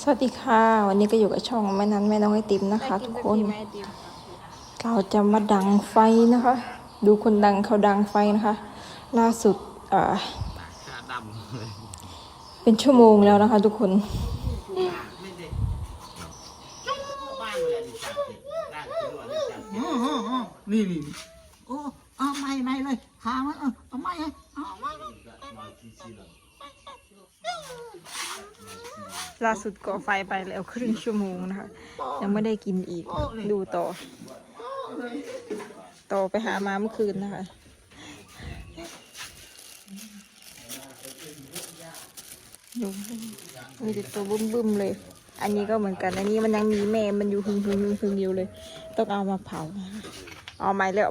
สวัสดีค่ะ วันนี้ก็อยู่กับช่องแม่นั้นแม่น้องไอติมนะคะ ทุกคนเราจะมาดังไฟนะคะ ดูคนดังเขาดังไฟนะคะ ล่าสุดเอ่อชาดำเลยเป็นชั่วโมงแล้วนะคะ ทุกคนไม่ได้บ้านเลยนี่จับติดร่างตัวนี่จับติดอ๋ออ๋ออ๋อนี่นี่นี่โอ้เอาไม่ไม่เลยหามาเออเอาไม่เลยเอาไม่ ล่าสุดก่อไฟไปแล้วครึ่งชั่วโมงนะคะ ยังไม่ได้กินอีกดูต่อ ต่อไปหามาเมื่อคืนนะคะดูมีแต่ตัวบึ้มๆเลย อันนี้ก็เหมือนกันอันนี้มันยังมีแม่มันอยู่หึงหึงหึงหึงอยู่เลย ต้องเอามาเผาเอาไม้แล้ว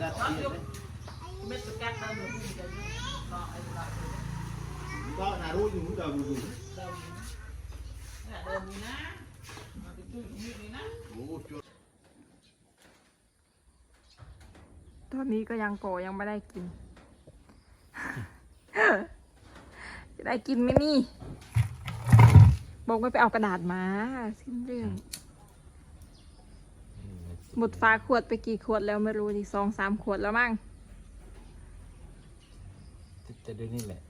เอาไม้แล้วก็นารู้อยู่เดิมอยู่โอ้จุดตอนนี้ก็ยังโกยังไม่ได้กิน จะได้กินไหมนี่ บอกไม่ไปเอากระดาษมาสิ้นเรื่อง หมดฟ้าขวดไปกี่ขวดแล้วไม่รู้ดิสองสามขวดแล้วมั้งจะด้วยนี่แหละ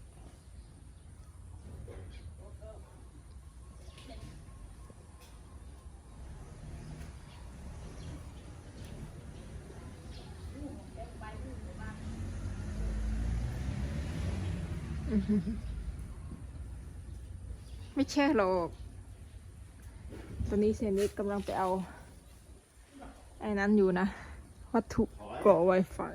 ไม่ใช่หรอก ตอนนี้เซนิกกำลังไปเอา ไอ้นั้นอยู่นะ วัตถุก่อ Wi-Fi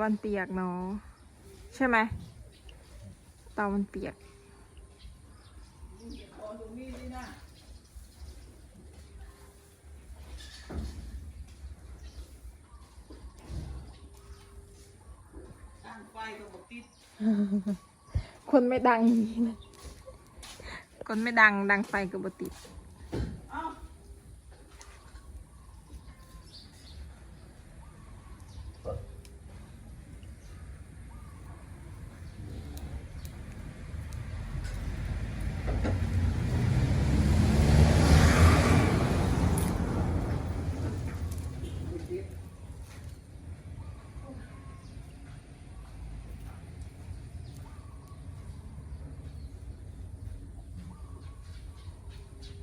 วันเปียกเนาะใช่ไหมเตามันเปียก ตั้งไฟ ก็บอกติดคนไม่ดังคนไม่ดังดังไฟกับบติด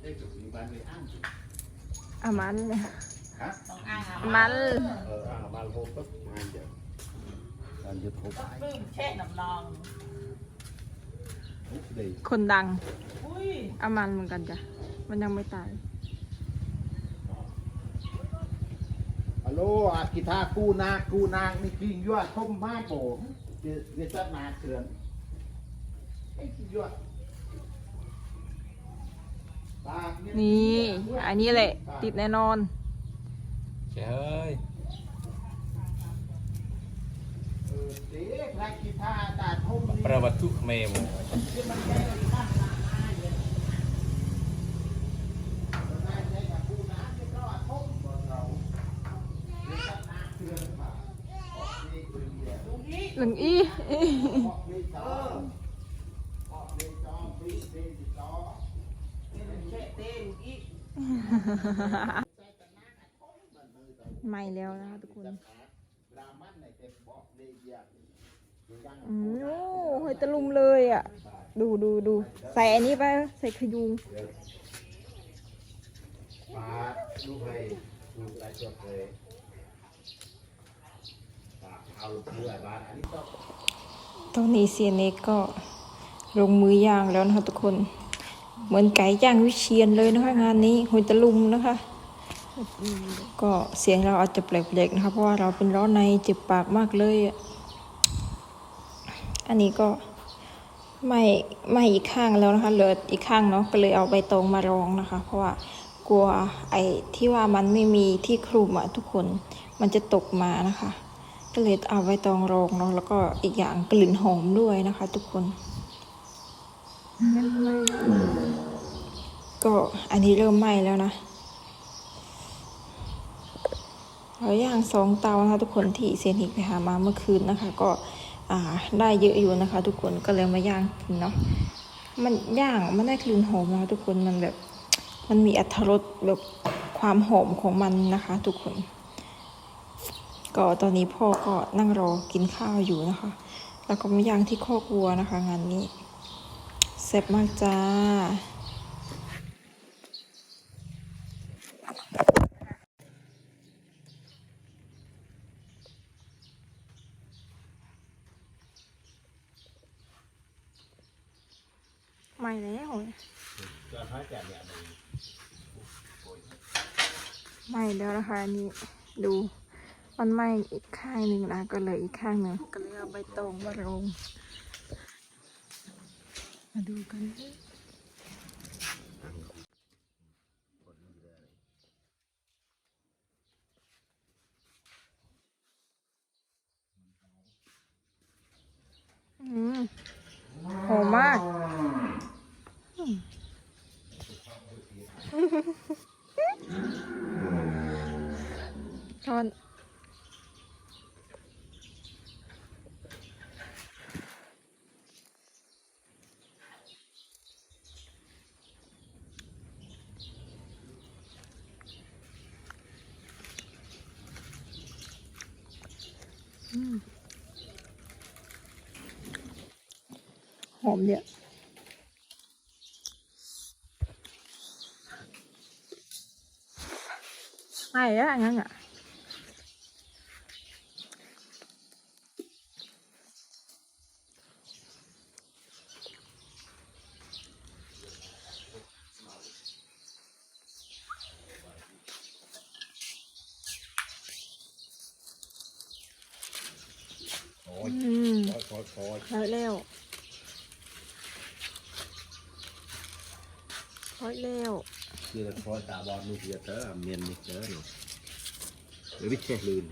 ได้จุดนี้บ้านเลยอ้างอามันเนี่ยฮะต้องอ้างอะมันเอออ้างบ้านโฮปุ๊บงานเยอะงานยุทธภปลื้มแช่น้ำนองดีคนดังอุ้ยอามันเหมือนกันจ้ะ มันยังไม่ตายฮัลโหลอากิทากูนากูนางนี่กินยั่ นไอ้กินยั่วปากเยนี่อันนี้แหละ ติดแน่นอนเฮ้ยเออเด็กรักกีตาร์ตาทมนี่ประวัติทุกเมมหนึ่งอี แช่เต้นอีกไม่แล้วนะคะทุกคนอืมโอ้เฮ้ยตะลุมเลยอะ ดูดูดูใส่อันนี้ไปใส่ขยุงปาลูกให้ลูกไรจดเลยปาเอาเพื่อบาดอันนี้ต้องตอนนี้เซียนเอกก็ลงมือย่างแล้วนะคะทุกคน เหมือนไก่ย่างวิเชียนเลยนะคะ งานนี้หอยตะลุมนะคะ ก็เสียงเราอาจจะแปลกๆนะคะเพราะว่าเราเป็นร้อนในเจ็บปากมากเลยอะอันนี้ก็ไม่ไม่อีกข้างแล้วนะคะเหลืออีกข้างเนาะก็เลยเอาใบตองมารองนะคะ เพราะว่ากลัวไอ้ที่ว่ามันไม่มีที่คลุมอะทุกคนมันจะตกมานะคะ ก็เลยเอาใบตองรองเนาะแล้วก็อีกอย่างกลิ่นหอมด้วยนะคะ ทุกคน ก็อันนี้เริ่มไหม้แล้วนะเราย่างสองเตานะคะทุกคนที่เซนิกไปหามาเมื่อคืนนะคะ ก็ได้เยอะอยู่นะคะ ทุกคนก็เลยมาย่างกินเนาะมันย่างมันได้กลิ่นหอมนะคะทุกคนมันแบบมันมีอรรถรสแบบความหอมของมันนะคะ ทุกคน ก็ตอนนี้พ่อก็นั่งรอกินข้าวอยู่นะคะ แล้วก็มาย่างที่คอกวัวนะคะ งานนี้แซ่บมากจ้า ไม่แล้วไม่แล้วนะคะอันนี้ดูมันไหม้อีกข้างหนึ่งนะก็เลยอีกข้างหนึ่งก็เลยเอาใบตองมาลงมาดูกันอืมหอมมาก ช้อนหอมเนี่ยไม่อะงั้นอะ อืมคอยคอยแล้วเร็วร้อยเร็วคือคอยตาบอลมือเสียเตอเมียนนี่เตอหนูหรือไม่ใช่ลืน